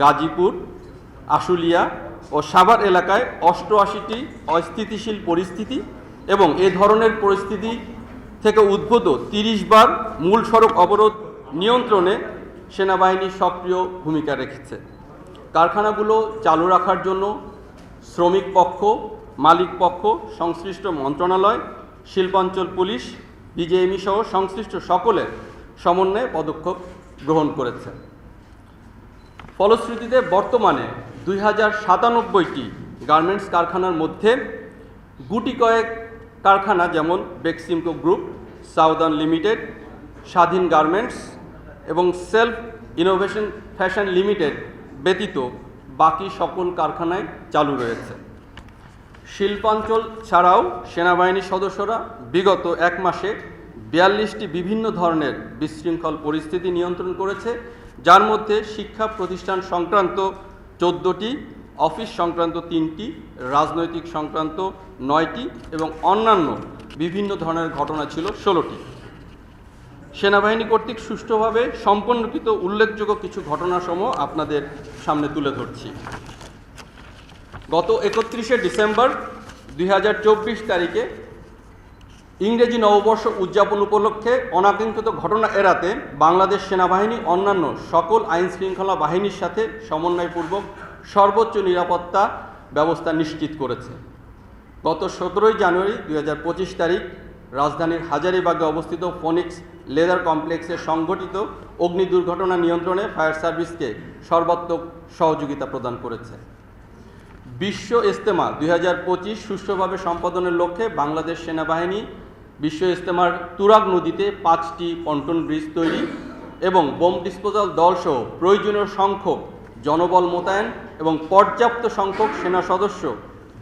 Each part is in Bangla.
গাজীপুর, আশুলিয়া ও সাভার এলাকায় অষ্টআশিটি অস্থিতিশীল পরিস্থিতি এবং এ ধরনের পরিস্থিতি থেকে উদ্ভূত তিরিশ বার মূল সড়ক অবরোধ নিয়ন্ত্রণে সেনাবাহিনী সক্রিয় ভূমিকা রেখেছে। কারখানাগুলো চালু রাখার জন্য শ্রমিক পক্ষ, মালিক পক্ষ, সংশ্লিষ্ট মন্ত্রণালয়, শিল্পাঞ্চল পুলিশ, বিজেএমই সহ সংশ্লিষ্ট সকলের সমন্বয়ে পদক্ষেপ গ্রহণ করেছে। ফলশ্রুতিতে বর্তমানে দুই হাজার সাতানব্বইটি গার্মেন্টস কারখানার মধ্যে গুটি কয়েক কারখানা যেমন বেক্সিমকো গ্রুপ, সাউদার্ন লিমিটেড, স্বাধীন গার্মেন্টস এবং সেলফ ইনোভেশন ফ্যাশন লিমিটেড ব্যতীত বাকি সকল কারখানায় চালু রয়েছে। শিল্পাঞ্চল ছাড়াও সেনাবাহিনীর সদস্যরা বিগত এক মাসে বিয়াল্লিশটি বিভিন্ন ধরনের বিশৃঙ্খল পরিস্থিতি নিয়ন্ত্রণ করেছে যার মধ্যে শিক্ষা প্রতিষ্ঠান সংক্রান্ত চোদ্দোটি, অফিস সংক্রান্ত তিনটি, রাজনৈতিক সংক্রান্ত নয়টি এবং অন্যান্য বিভিন্ন ধরনের ঘটনা ছিল ষোলোটি। সেনাবাহিনী কর্তৃক সুষ্ঠুভাবে সম্পন্নকৃত উল্লেখযোগ্য কিছু ঘটনাসমূহ আপনাদের সামনে তুলে ধরছি। গত একত্রিশে ডিসেম্বর দুই হাজার চব্বিশ তারিখে ইংরেজি নববর্ষ উদযাপন উপলক্ষে অনাকাঙ্ক্ষিত ঘটনা এড়াতে বাংলাদেশ সেনাবাহিনী অন্যান্য সকল আইন শৃঙ্খলা বাহিনীর সাথে সমন্বয়পূর্বক সর্বোচ্চ নিরাপত্তা ব্যবস্থা নিশ্চিত করেছে। গত সতেরোই জানুয়ারি দুই হাজার পঁচিশ তারিখ রাজধানীর হাজারীবাগে অবস্থিত ফোনিক্স লেদার কমপ্লেক্সে সংঘটিত অগ্নি দুর্ঘটনা নিয়ন্ত্রণে ফায়ার সার্ভিসকে সর্বাত্মক সহযোগিতা প্রদান করেছে। বিশ্ব ইস্তেমা দুই হাজার পঁচিশ সুষ্ঠুভাবে সম্পাদনের লক্ষ্যে বাংলাদেশ সেনাবাহিনী বিশ্ব ইজতেমার তুরাগ নদীতে পাঁচটি পন্টন ব্রিজ তৈরি এবং বোম ডিসপোজাল দলসহ প্রয়োজনীয় সংখ্যক জনবল মোতায়েন এবং পর্যাপ্ত সংখ্যক সেনা সদস্য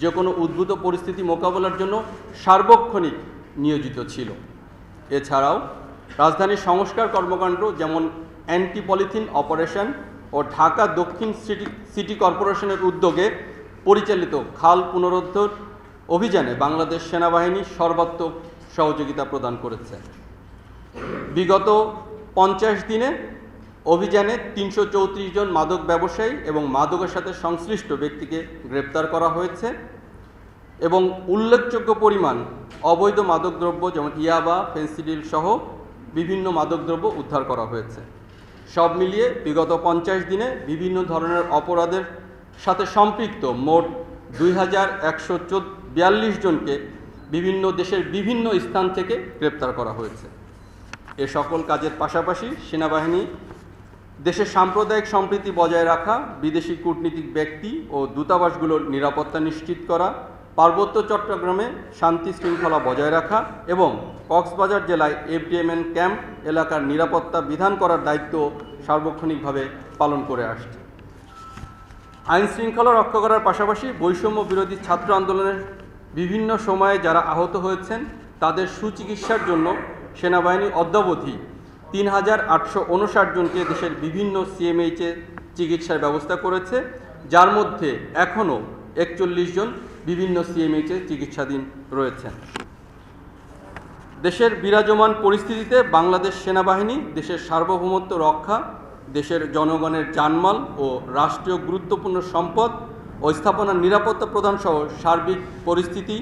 যে কোনো উদ্ভূত পরিস্থিতি মোকাবেলার জন্য সার্বক্ষণিক নিয়োজিত ছিল। এছাড়াও রাজধানীর সংস্কার কর্মকাণ্ড যেমন অ্যান্টি পলিথিন অপারেশন ও ঢাকা দক্ষিণ সিটি সিটি কর্পোরেশনের উদ্যোগে পরিচালিত খাল পুনরুদ্ধার অভিযানে বাংলাদেশ সেনাবাহিনী সর্বাত্মক সহযোগিতা প্রদান করেছে। বিগত পঞ্চাশ দিনে অভিযানে তিনশো চৌত্রিশ জন মাদক ব্যবসায়ী এবং মাদকের সাথে সংশ্লিষ্ট ব্যক্তিকে গ্রেপ্তার করা হয়েছে এবং উল্লেখযোগ্য পরিমাণ অবৈধ মাদকদ্রব্য যেমন ইয়াবা, ফেন্সিডিল সহ বিভিন্ন মাদকদ্রব্য উদ্ধার করা হয়েছে। সব মিলিয়ে বিগত পঞ্চাশ দিনে বিভিন্ন ধরনের অপরাধের সাথে সম্পৃক্ত মোট দুই হাজার একশো বিয়াল্লিশ জনকে বিভিন্ন দেশের বিভিন্ন স্থান থেকে গ্রেপ্তার করা হয়েছে। এ সকল কাজের পাশাপাশি সেনাবাহিনী, দেশের সাম্প্রদায়িক সম্প্রীতি বজায় রাখা, বিদেশি কূটনীতিক ব্যক্তি ও দূতাবাসগুলোর নিরাপত্তা নিশ্চিত করা, পার্বত্য চট্টগ্রামে শান্তি শৃঙ্খলা বজায় রাখা এবং কক্সবাজার জেলায় এফডিএমএন ক্যাম্প এলাকার নিরাপত্তা বিধান করার দায়িত্ব সার্বক্ষণিকভাবে পালন করে আসছে। আইন শৃঙ্খলা রক্ষা করার পাশাপাশি বৈষম্য বিরোধী ছাত্র আন্দোলনের বিভিন্ন সময়ে যারা আহত হয়েছেন, তাদের সুচিকিৎসার জন্য সেনাবাহিনী অদ্যাবধি তিন হাজার আটশো উনষাট জনকে দেশের বিভিন্ন সিএমএইচে চিকিৎসার ব্যবস্থা করেছে, যার মধ্যে এখনও একচল্লিশ জন বিভিন্ন সিএমএইচে চিকিৎসাধীন রয়েছেন। দেশের বিরাজমান পরিস্থিতিতে বাংলাদেশ সেনাবাহিনী দেশের সার্বভৌমত্ব রক্ষা, দেশের জনগণের জানমাল ও রাষ্ট্রীয় গুরুত্বপূর্ণ সম্পদ ও স্থাপনার নিরাপত্তা প্রদান সহ সার্বিক পরিস্থিতি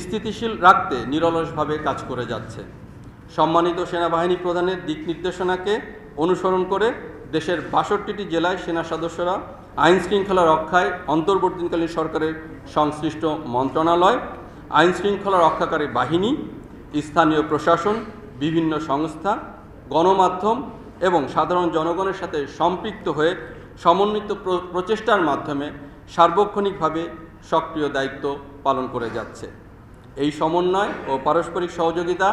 স্থিতিশীল রাখতে নিরলসভাবে কাজ করে যাচ্ছে। সম্মানিত সেনাবাহিনী প্রধানের দিক নির্দেশনাকে অনুসরণ করে দেশের বাষট্টিটি জেলায় সেনা সদস্যরা আইন শৃঙ্খলা রক্ষায় অন্তর্বর্তীকালীন সরকারের সংশ্লিষ্ট মন্ত্রণালয় আইন শৃঙ্খলা রক্ষাকারী বাহিনী, স্থানীয় প্রশাসন, বিভিন্ন সংস্থা, গণমাধ্যম এবং সাধারণ জনগণের সাথে সম্পৃক্ত হয়ে সমন্বিত প্র- প্রচেষ্টার মাধ্যমে সার্বক্ষণিকভাবে সক্রিয় দায়িত্ব পালন করে যাচ্ছে। এই সমন্বয় ও পারস্পরিক সহযোগিতা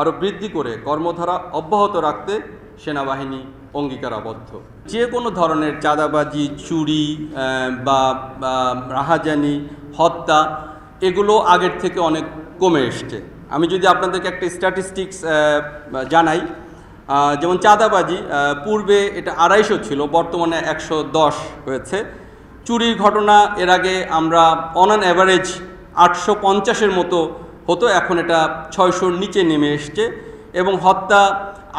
আরও বৃদ্ধি করে কর্মধারা অব্যাহত রাখতে সেনাবাহিনী অঙ্গীকারাবদ্ধ। যে কোনো ধরনের চাঁদাবাজি, চুরি বা রাহাজানি, হত্যা, এগুলো আগের থেকে অনেক কমে এসছে। আমি যদি আপনাদেরকে একটা স্ট্যাটিস্টিক্স জানাই যেমন চাঁদাবাজি পূর্বে এটা আড়াইশো ছিল, বর্তমানে একশো দশ হয়েছে। চুরির ঘটনা এর আগে আমরা অন অ্যান অ্যাভারেজ আটশো পঞ্চাশের মতো হতো, এখন এটা ছয়শোর নিচে নেমে এসছে এবং হত্যা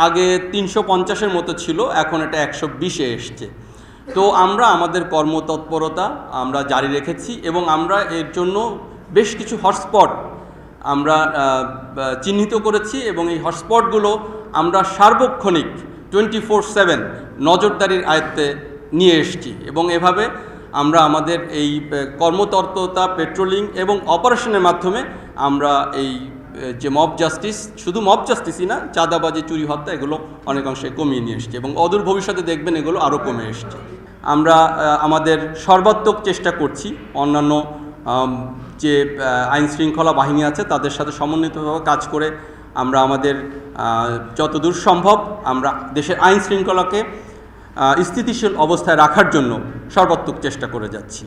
আগে তিনশো পঞ্চাশের মতো ছিল, এখন এটা একশো বিশে এসছে। তো আমরা, আমাদের কর্মতৎপরতা আমরা জারি রেখেছি এবং আমরা এর জন্য বেশ কিছু হটস্পট আমরা চিহ্নিত করেছি এবং এই হটস্পটগুলো আমরা সার্বক্ষণিক টোয়েন্টি ফোর সেভেন নজরদারির আয়ত্তে নিয়ে এসেছি এবং এভাবে আমরা আমাদের এই আহ, কর্মতৎপরতা পেট্রোলিং এবং অপারেশনের মাধ্যমে আমরা এই যে মব জাস্টিস শুধু মব জাস্টিসই না চাঁদাবাজি চুরি হত্যা এগুলো অনেকাংশে কমিয়ে নিয়ে এসছে এবং অদূর ভবিষ্যতে দেখবেন এগুলো আরও কমে এসছে। আমরা আমাদের সর্বাত্মক চেষ্টা করছি অন্যান্য যে আইন শৃঙ্খলা বাহিনী আছে তাদের সাথে সমন্বিতভাবে কাজ করে আমরা আমাদের যতদূর সম্ভব আমরা দেশের আইন শৃঙ্খলাকে স্থিতিশীল অবস্থায় রাখার জন্য সর্বাত্মক চেষ্টা করে যাচ্ছি।